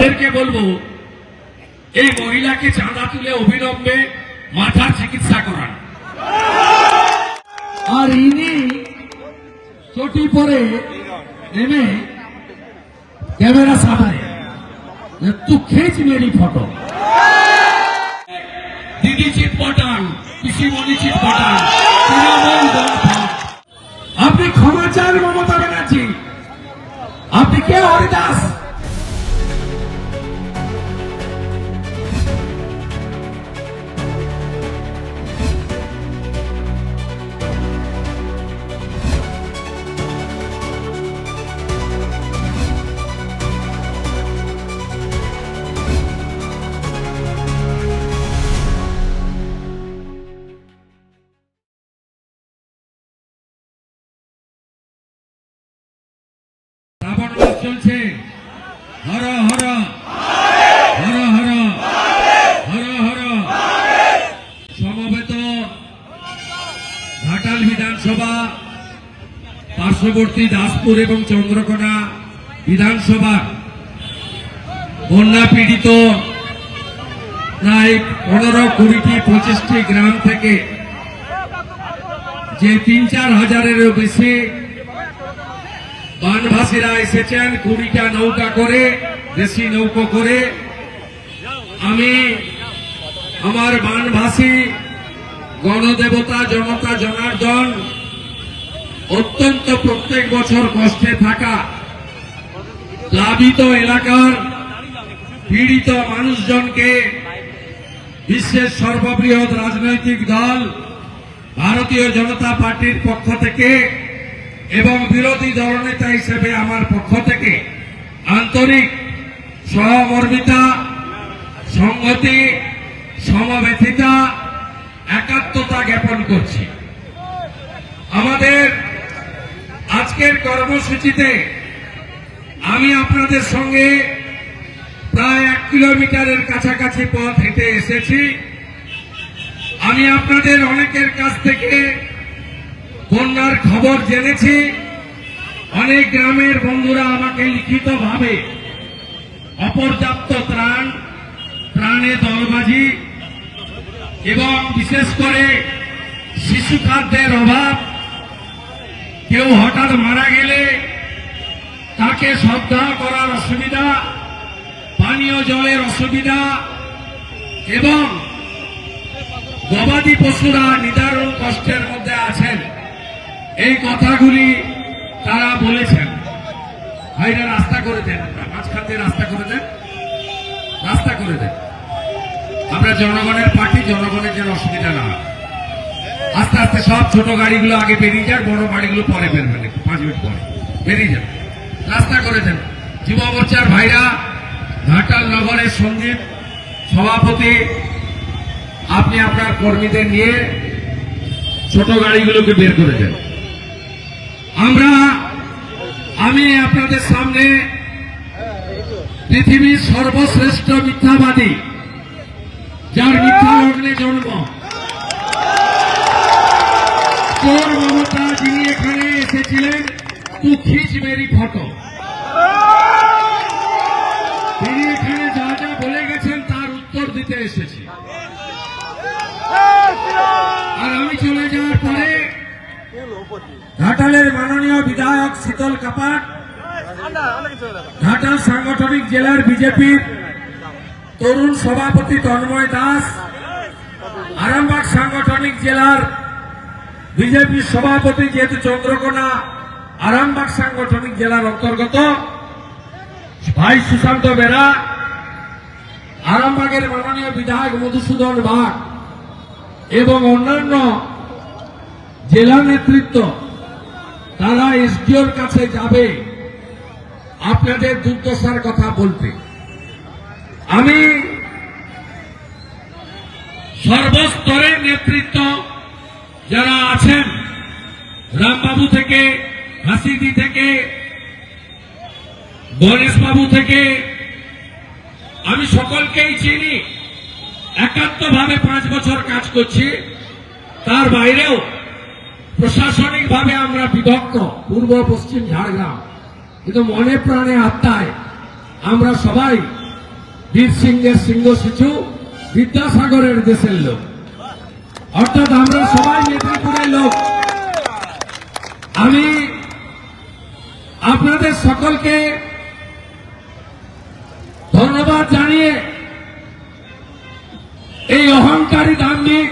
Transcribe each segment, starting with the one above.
তাদেরকে বলব, এই মহিলাকে চাঁদা তুলে অবিলম্বে মাথার চিকিৎসা করান। আর ইনি চটি পরে নেমে ক্যামেরা সামনে। তু খেচ মেরি ফটো। দিদি চিট পটান, পিসিমণি চিট পটান। আপনি ক্ষমা চান মমতা ব্যানার্জি। আপনি কে? হরিদাস। চলছে। হর হর। হর হর। হর হর। সমবেত ঘাটাল বিধানসভা, পার্শ্ববর্তী দাসপুর এবং চন্দ্রকোনা বিধানসভা। বন্যা পীড়িত প্রায় পনেরো কুড়িটি পঁচিশটি গ্রাম থেকে যে তিন চার হাজারেরও বেশি বানভাসীরা এসেছেন, কুড়িটা নৌকা করে, দেশি নৌকো করে। আমি আমার বানভাসী, গণদেবতা, জনতা, জনার্দন, অত্যন্ত প্রত্যেক বছর কষ্টে থাকা প্লাবিত এলাকার পীড়িত মানুষজনকে বিশ্বের সর্ববৃহৎ রাজনৈতিক দল, ভারতীয় জনতা পার্টির পক্ষ থেকে এবং বিরোধী দলনেতা হিসেবে আমার পক্ষ থেকে আন্তরিক সহমর্মিতা, সংহতি, সমবেথিতা, একাত্মতা জ্ঞাপন করছি। আমাদের আজকের কর্মসূচিতে আমি আপনাদের সঙ্গে প্রায় এক কিলোমিটারের কাছাকাছি পথ হেঁটে এসেছি। আমি আপনাদের অনেকের কাছ থেকে বন্যার খবর জেনেছি। অনেক গ্রামের বন্ধুরা আমাকে লিখিতভাবে অপর্যাপ্ত ত্রাণ ত্রাণে দলবাজি এবং বিশেষ করে শিশু খাদ্যের অভাব। কেউ হঠাৎ মারা গেলে তাকে শ্রদ্ধা করার অসুবিধা, পানীয় জলের অসুবিধা এবং গবাদি পশুরা নিদারুণ কষ্টের মধ্যে আছেন। এই কথাগুলি তারা বলেছেন। ভাইরা রাস্তা করে দেন মাঝখান দিয়ে রাস্তা করে দেন। রাস্তা করে দেন। আমরা জনগণের পার্টি, জনগণের যেন অসুবিধা না আস্তে আস্তে সব ছোট গাড়িগুলো আগে বেরিয়ে যাক, বড় গাড়িগুলো পরে বেরবেন পাঁচ মিনিট পরে। বেরিয়ে যান রাস্তা করে দেন। যুব মোর্চার ভাইরা, ঘাটাল নগরের সন্দীপ সভাপতি, আপনি আপনার কর্মীদের নিয়ে ছোট গাড়িগুলোকে বের করে দেন। আমরা, আমি আপনাদের সামনে পৃথিবীর সর্বশ্রেষ্ঠ মিথ্যাবাদী, যার মিথ্যা লগ্নে জন্ম। চোর মমতা যিনি এখানে এসেছিলেন তু খিচ মেরি ফটো। তিনি এখানে যা যা বলে গেছেন, তার উত্তর দিতে এসেছি। আর আমি চলে যাওয়ার পরে ঘাটালের মাননীয় বিধায়ক শীতল কাপাট, ঘাটাল সাংগঠনিক জেলার বিজেপির তরুণ সভাপতি তন্ময় দাস, আরামবাগ সাংগঠনিক জেলার বিজেপির সভাপতি যেহেতু চন্দ্রকোনা, আরামবাগ সাংগঠনিক জেলার অন্তর্গত ভাই সুশান্ত বেরা, আরামবাগের মাননীয় বিধায়ক মধুসূদন বাগ এবং অন্যান্য জেলা নেতৃত্ব, তারা এসডিওর কাছে যাবে। আপনাদের দুর্দশার কথা বলতে আমি সর্বস্তরের নেতৃত্ব যারা আছেন, রামবাবু থেকে, হাসিদি থেকে, গণেশবাবু থেকে, আমি সকলকেই চিনি। একাত্মভাবে পাঁচ বছর কাজ করছি। তার বাইরেও প্রশাসনিক ভাবে আমরা বিভক্ত, পূর্ব, পশ্চিম, ঝাড়গ্রাম। কিন্তু মনে প্রাণে আত্মায় আমরা সবাই বীর সিংহের সিংহ শিশু, বিদ্যাসাগরের দেশের লোক। অর্থাৎ আমরা সবাই মেদিনীপুরের লোক। আমি আপনাদের সকলকে ধন্যবাদ জানিয়ে এই অহংকারী দাম্ভিক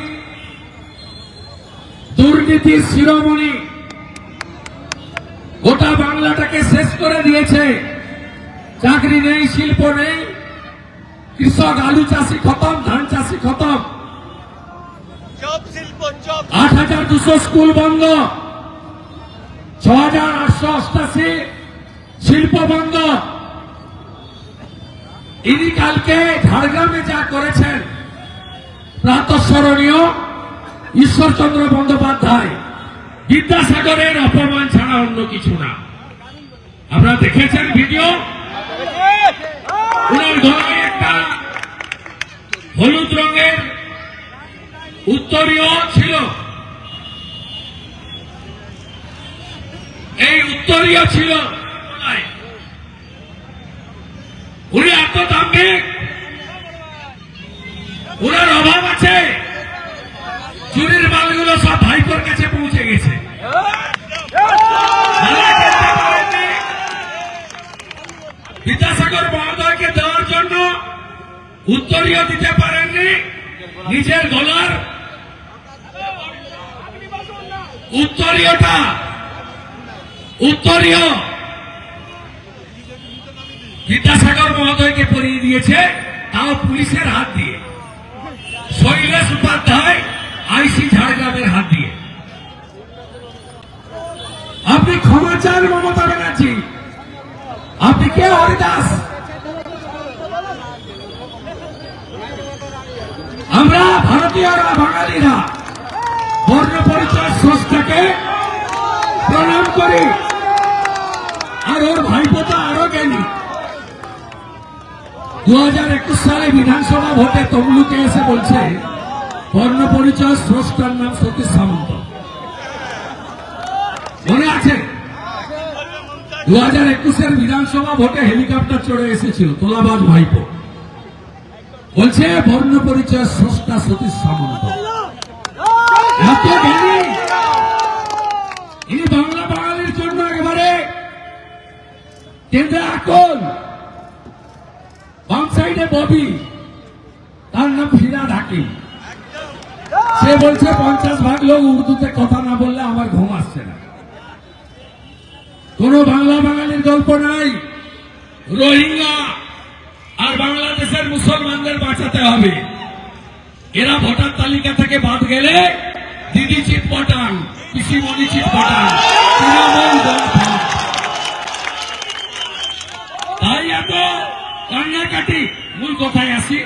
দুর্নীতির শিরোমণি গোটা বাংলাটাকে শেষ করে দিয়েছে। চাকরি নেই শিল্প নেই। কৃষক আলু চাষি খতম ধান চাষি খতম। আট হাজার দুশো স্কুল বন্ধ। ছ হাজার আটশো অষ্টাশি শিল্প বন্ধ। ইনি কালকে ঝাড়গ্রামে যা করেছেন প্রাতঃস্মরণীয়। ঈশ্বরচন্দ্র বন্দ্যোপাধ্যায় বিদ্যাসাগরের অপমান ছাড়া অন্য কিছু না। আপনারা দেখেছেন ভিডিও? একটা হলুদ রঙের উত্তরীয় ছিল। এই উত্তরীয় ছিল। উনি এত দাম্ভিক। ওনার অভাব আছে। চুরির মালগুলো সব ভাইপোর কাছে পৌঁছে গেছে। বিদ্যাসাগর মহোদয়কে দেওয়ার জন্য উত্তরীয় দিতে পারেননি, নিজের গলার উত্তরীয়টা, উত্তরীয় বিদ্যাসাগর মহোদয়কে পরিয়ে দিয়েছে, তাও পুলিশের হাত দিয়ে শৈলেশ উপাধ্যায় আইসি ঝাড়গ্রামের হাত দিয়ে। আপনি ক্ষমা চান মমতা ব্যানার্জি। আপনি কে হরিদাস? আমরা ভারতীয়রা, বাঙালিরা বর্ণ পরিচয় স্রষ্টাকে প্রণাম করি। আর ওর ভাইপোতা আরও জ্ঞানী। দু হাজার একুশ সালে বিধানসভা ভোটে তমলুকে এসে বলছে বর্ণ পরিচয় স্রষ্টার নাম সতীশ সামন্ত। মনে আছে? দু হাজার একুশের বিধানসভা ভোটে হেলিকপ্টার চড়ে এসেছিল, তোলাবাজ ভাইপো। বলছে বর্ণ পরিচয় স্রষ্টা সতীশ সামন্ত। ইনি বাংলা বাঙালির জন্য একেবারে কেন্দ্রে আকল। বাম সাইডে ববি, তার নাম ফিরাদ হাকিম সে বলছে, পঞ্চাশ ভাগ লোক উর্দুতে কথা না বললে আমার ঘুম আসছে না। কোন বাংলা বাঙালির গল্প নাই। রোহিঙ্গা আর বাংলাদেশের মুসলমানদের বাঁচাতে হবে। এরা ভোটার তালিকা থেকে বাদ গেলে দিদি চিট পটান, পিসিমণি চিট পটান, তৃণমূল তাই এত কান্নাকাটি। মূল কথায় আসি।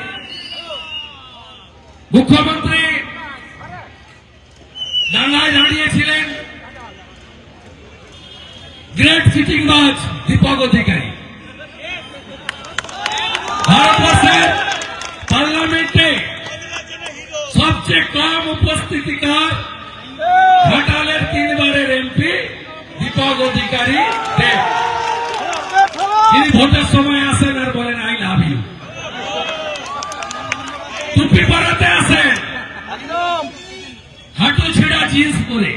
মুখ্যমন্ত্রী ডাঙ্গায় দাঁড়িয়েছিলেন গ্রেট সিটিং বাজ দীপক অধিকারী। ভারতবর্ষের পার্লামেন্টে সবচেয়ে কম উপস্থিতিকার ঘাটালের তিনবারের এমপি দীপক অধিকারী দেব। তিনি ভোটের সময় আসেন আর বলেন আই লাভ ইউ টুপি পরাতে আসেন একদম হাঁটু ছেঁড়া জিন্স পরে।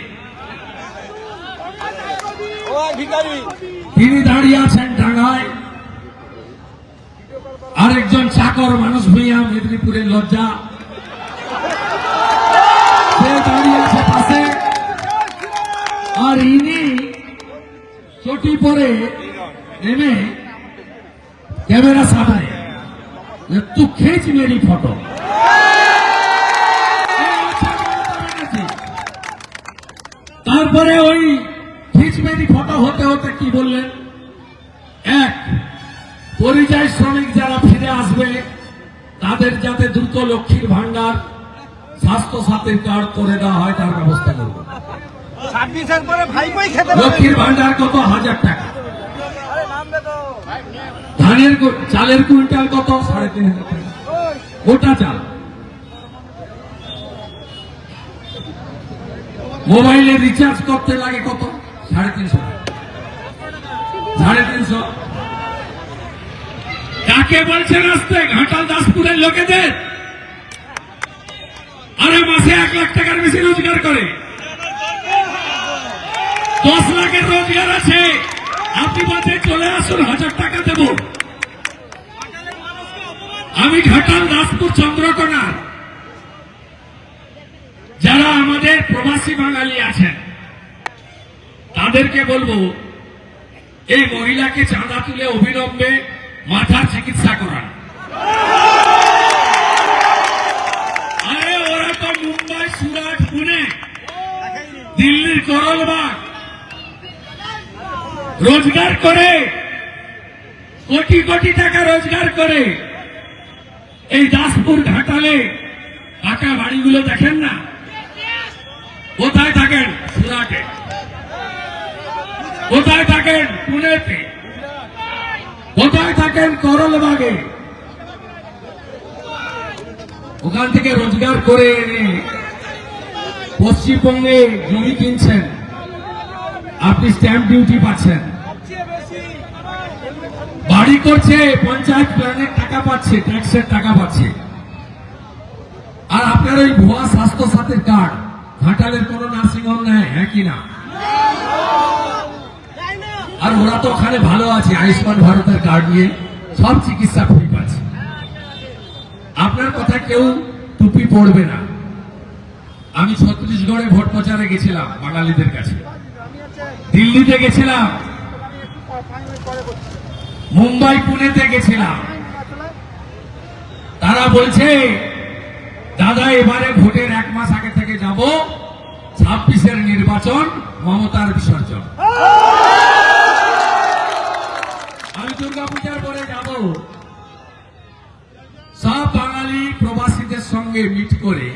তিনি দাঁড়িয়ে আছেন ডাঙ্গায় আরেকজন চাকর মানুষ ভূঁইয়া মেদিনীপুরের লজ্জা। সে দাঁড়িয়ে আছে পাশে। আর ইনি চটি পরে নেমে ক্যামেরা সামনে। তু খেচ মেরি ফটো তারপরে ওই খিচমেরি ফটো হতে হতে কি বললেন? এক পরিযায়ী শ্রমিক যারা ফিরে আসবে তাদের যাতে দ্রুত লক্ষ্মীর ভাণ্ডার স্বাস্থ্য সাথীর কার্ড করে দেওয়া হয় তার ব্যবস্থা করব। লক্ষ্মীর ভান্ডার কত? হাজার টাকা। ধানের চালের কুইন্টাল কত? সাড়ে তিন হাজার টাকা। গোটা চাল। মোবাইলে রিচার্জ করতে লাগে কত? সাড়ে তিনশো। সাড়ে তিনশো। কাকে বলছেন আসতে ঘাটাল দাসপুরের লোকেদের? আরে মাসে এক লাখ টাকার বেশি রোজগার করে। দশ লাখের রোজগার আছে। আপনি বাদে চলে আসুন, হাজার টাকা দেব। আমি ঘাটাল দাসপুর চন্দ্রকোনা যারা আমাদের প্রবাসী বাঙালি আছেন, তাদেরকে বলব, এই মহিলাকে চাঁদা তুলে অবিলম্বে মাথার চিকিৎসা করান। আরে ওরা তো মুম্বাই, সুরাট, পুনে, দিল্লির করলবাগ রোজগার করে, কোটি কোটি টাকা রোজগার করে, এই দাসপুর ঘাটালে পাকা বাড়িগুলো দেখেন না? কোথায় থাকেন? সুরাটে কোথায় থাকেন? পুনেতে কোথায় থাকেন করলবাগে? ওখান থেকে রোজগার করে এনে পশ্চিমবঙ্গে জমি কিনছেন। আপনি স্ট্যাম্প ডিউটি পাচ্ছেন। বাড়ি করছে পঞ্চায়েত প্ল্যানের টাকা পাচ্ছে ট্যাক্সের টাকা পাচ্ছে। আর আপনার ওই ভুয়া স্বাস্থ্য সাথীর কার্ড ঘাটালের কোন নার্সিং হোম নেয় হ্যাঁ কি না? আর ওরা তো ওখানে ভালো আছে, আয়ুষ্মান ভারতের কার্ড নিয়ে সব চিকিৎসা ফ্রি পাচ্ছে। আপনার কথা কেউ টুপি পড়বে না। আমি ছত্তিশগড়ে ভোট প্রচারে গেছিলাম বাঙালিদের কাছে। দিল্লিতে গেছিলাম। মুম্বাই পুনেতে গেছিলাম। তারা বলছে দাদা, এবারে ভোটের এক মাস আগে থেকে যাব। ছাব্বিশের নির্বাচন, মমতার বিসর্জন। আমি দুর্গাপূজার পরে যাব। সব বাঙালি প্রবাসীদের সঙ্গে মিট করে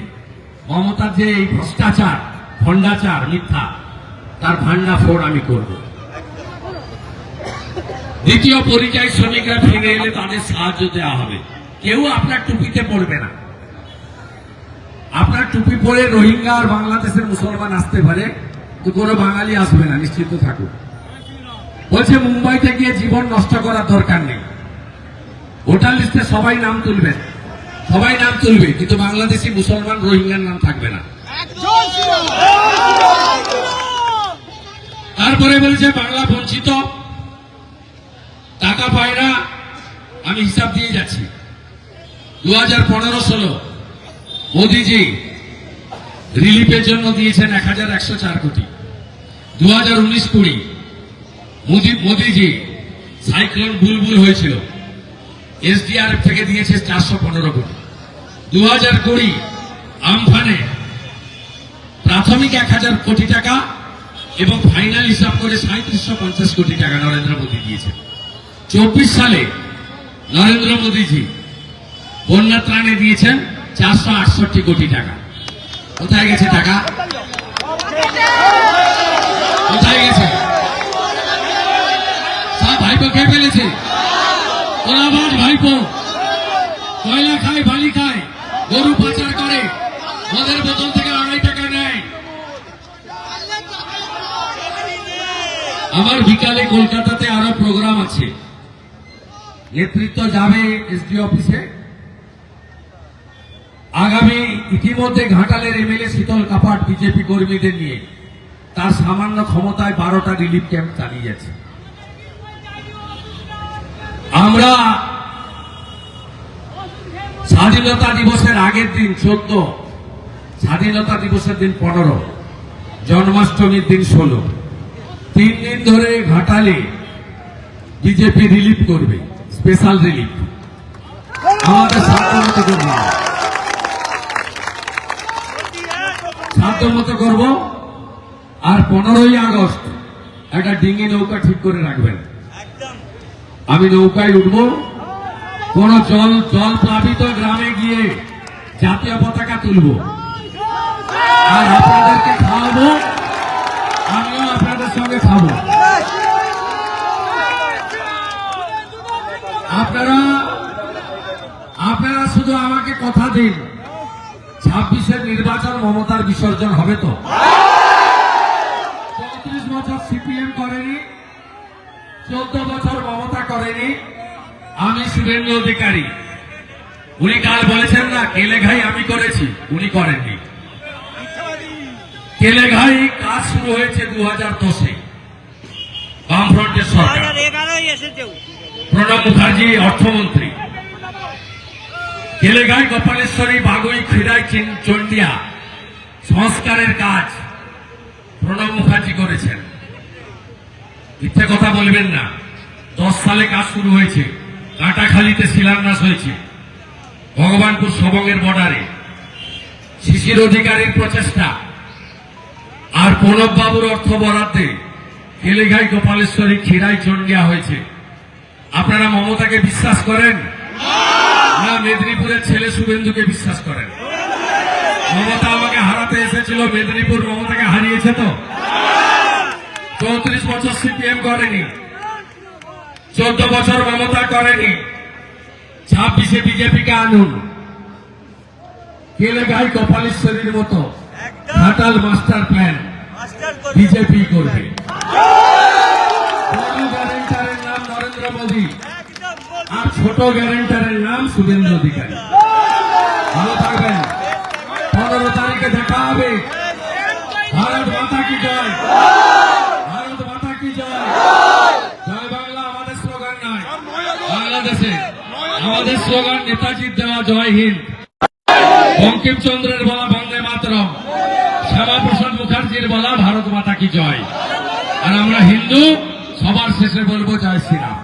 মমতার যে এই ভ্রষ্টাচার, ভণ্ডাচার, মিথ্যা, তার ভান্ডা ফোড় আমি করব। দ্বিতীয় পরিযায়ী শ্রমিকরা ফিরে এলে তাদের সাহায্য দেওয়া হবে। কেউ আপনার টুপিতে পড়বে না। টুপি পরে রোহিঙ্গা আর বাংলাদেশের মুসলমান আসতে পারে, তো কোনো বাঙালি আসবে না, নিশ্চিত থাকুক। বলছে, মুম্বাইতে গিয়ে জীবন নষ্ট করার দরকার নেই। ভোটার লিস্টে সবাই নাম তুলবেন সবাই নাম তুলবে, কিন্তু বাংলাদেশি মুসলমান, রোহিঙ্গার নাম থাকবে না। তারপরে বলছে, বাংলা বঞ্চিত। টাকা পায় না, আমি হিসাব দিয়ে যাচ্ছি। দু হাজার পনেরো ষোলো, মোদিজি রিলিফের জন্য দিয়েছেন এক হাজার একশো চার কোটি। দু হাজার উনিশ কুড়ি, মোদি মোদিজি সাইক্লোন বুলবুল হয়েছিল। এসডিআরএফ থেকে দিয়েছে চারশো পনেরো কোটি। দু হাজার কুড়ি আমফানে প্রাথমিক এক হাজার কোটি টাকা এবং ফাইনাল হিসাব করে সাঁত্রিশশো পঞ্চাশ কোটি টাকা নরেন্দ্র মোদী দিয়েছেন। চব্বিশ সালে নরেন্দ্র মোদীজি বন্যা ত্রাণে দিয়েছেন চারশো আটষট্টি কোটি টাকা। কোথায় গেছে টাকা? কোথায় গেছে? সব ভাইপো খেয়ে ফেলেছে। ওরাবাজ ভাইপো। কয়লা খায়, বালি খায়, গরু পাচার করে। মদের বোতল থেকে আড়াই টাকা নেয়। আমার বিকালে কলকাতাতে আরও প্রোগ্রাম আছে। নেতৃত্ব যাবে এসডি অফিসে। আগামী ইতিমধ্যে ঘাটালের এমএলএ শীতল কাপাট বিজেপি কর্মীদের নিয়ে তার সামান্য ক্ষমতায় বারোটা রিলিফ ক্যাম্প চালিয়ে যাচ্ছে আমরা স্বাধীনতা দিবসের আগের দিন চোদ্দ, স্বাধীনতা দিবসের দিন পনেরো, জন্মাষ্টমীর দিন ষোলো, তিন দিন ধরে ঘাটালে বিজেপি রিলিফ করবে, স্পেশাল রিলিফ। আমাদের সাধ্যমতো করব সাধ্যমতো করব। আর পনেরোই আগস্ট একটা ডিঙি নৌকা ঠিক করে রাখবেন। আমি নৌকায় উঠব। কোন জল জল প্লাবিত গ্রামে গিয়ে জাতীয় পতাকা তুলব। আর আপনাদেরকে খাওয়াবো। আমিও আপনাদের সঙ্গে খাব। আপনারা আপনারা শুধু আমাকে কথা দিন। ছাব্বিশের নির্বাচন মমতার বিসর্জন হবে তো? চৌত্রিশ বছর সিপিএম করেনি চোদ্দ বছর মমতা করেনি। আমি শুভেন্দু অধিকারী। উনি কাল বলেছেন না কেলেঘাই আমি করেছি। উনি করেননি। কেলেঘাই কাজ শুরু হয়েছে দু হাজার দশে। বামফ্রন্টের সরকার। প্রণব মুখার্জি অর্থমন্ত্রী। কেলেগাই গোপালেশ্বরী বাগুই চিন- চন্ডিয়া। সংস্কারের কাজ প্রণব মুখার্জি করেছেন। মিথ্যে কথা বলবেন না। দশ সালে কাজ শুরু হয়েছে। কাটাখালীতে শিলান্যাস হয়েছে। ভগবানপুর সবঙ্গের বর্ডারে শিশির অধিকারীর প্রচেষ্টা। আর প্রণব বাবুর অর্থ বরাদ্দে কেলেঘাই গোপালেশ্বরী খিরাই চন্ডিয়া হয়েছে। আপনারা মমতাকে বিশ্বাস করেন? না মেদিনীপুরের ছেলে শুভেন্দুকে বিশ্বাস করেন। মমতা আমাকে হারাতে এসেছিল মেদিনীপুর মমতাকে হারিয়েছে তো? চৌত্রিশ বছর সিপিএম করেনি। চোদ্দ বছর মমতা করেনি। ছাব্বিশে বিজেপিকে আনুন। কেলেগাই কপালেশ্বরীর মতো? Fatal master plan. বিজেপি করবে। নাম নরেন্দ্র মোদী। ছোট গ্যারেন্টারের নাম শুভেন্দু অধিকারী। ভালো থাকবেন। পনেরো তারিখে দেখা হবে। ভারত মাতা কি জয়? ভারত মাতা কি জয়? জয় বাংলা আমাদের স্লোগান নয়, বাংলাদেশে। আমাদের স্লোগান নেতাজির দেওয়া জয় হিন্দ। বঙ্কিমচন্দ্রের বলা বন্দে মাতরম। শ্যামাপ্রসাদ মুখার্জির বলা ভারত মাতা কি জয়। আর আমরা হিন্দু, সবার শেষে বলব জয় শ্রীরাম।